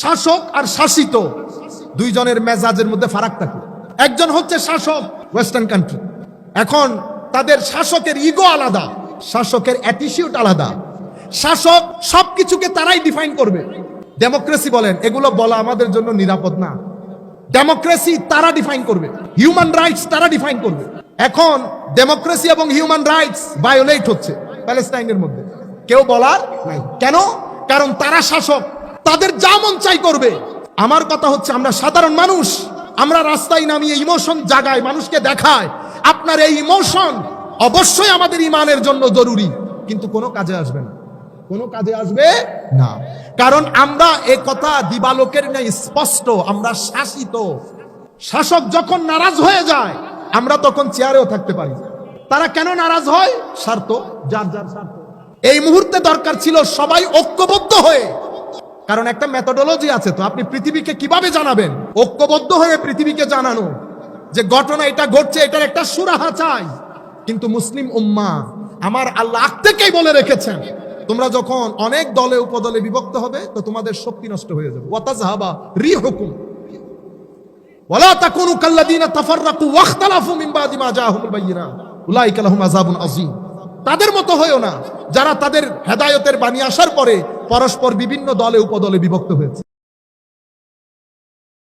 শাসক আর শাসিত দুইজনের মেজাজের মধ্যে ফারাক থাকে। একজন হচ্ছে শাসক ওয়েস্টার্ন কান্ট্রি এখন তাদের শাসকের ইগো আলাদা, শাসকের অ্যাটিটিউড আলাদা। শাসক সবকিছুকে তারাই ডিফাইন করবে। ডেমোক্রেসি বলেন, এগুলো বলা আমাদের জন্য নিরাপদ না। ডেমোক্রেসি তারা ডিফাইন করবে। হিউম্যান রাইটস তারা ডিফাইন করবে। এখন ডেমোক্রেসি এবং হিউম্যান রাইটস ভায়োলেট হচ্ছে প্যালেস্টাইনের মধ্যে। কেউ বলার নাই। কেন? কারণ তারা শাসক। তাদের যা মন চাই করবে। আমার কথা হচ্ছে আমরা সাধারণ মানুষ, আমরা রাস্তায় নামিয়ে ইমোশন জাগায় মানুষকে দেখায়। আপনার এই ইমোশন অবশ্যই আমাদের ইমানের জন্য জরুরি, কিন্তু কোনো কাজে আসবে না। কোনো কাজে আসবে না। কারণ আমরা এ কথা দিবালোকের ন্যায় স্পষ্ট, আমরা শাসিত। শাসক যখন নারাজ হয়ে যায়, আমরা তখন চেয়ারেও থাকতে পারি। তারা কেন নারাজ হয়? স্বার্থ, যার যার স্বার্থ। এই মুহূর্তে দরকার ছিল সবাই ঐক্যবদ্ধ হয়ে কারণ একটা মেথোডোলজি আছে তো, আপনি পৃথিবীকে কীভাবে জানাবেন? ঐক্যবদ্ধ হয়ে পৃথিবীকে জানানো। যে ঘটনা এটা ঘটছে, এটার একটা সুরাহা চাই। কিন্তু মুসলিম উম্মা, আমার আল্লাহ আগ থেকেই বলে রেখেছেন, তোমরা যখন অনেক দলে উপদলে বিভক্ত হবে, তো তোমাদের শক্তি নষ্ট হয়ে যাবে। ওয়াতাজহাবা রিহুকুম। ওয়ালা তাকুনু কাল্লাযিনা তাফাররাকু ওয়াখতালাফু মিন বাদি মা জাআহুমুল বায়িনাত। উলাইকা লাহুম আযাবুন আযীম। তাদের মতো হয়েও না। যারা তাদের হেদায়তের বাণী আসার পরে পরস্পর বিভিন্ন দলে উপদলে বিভক্ত হয়েছে।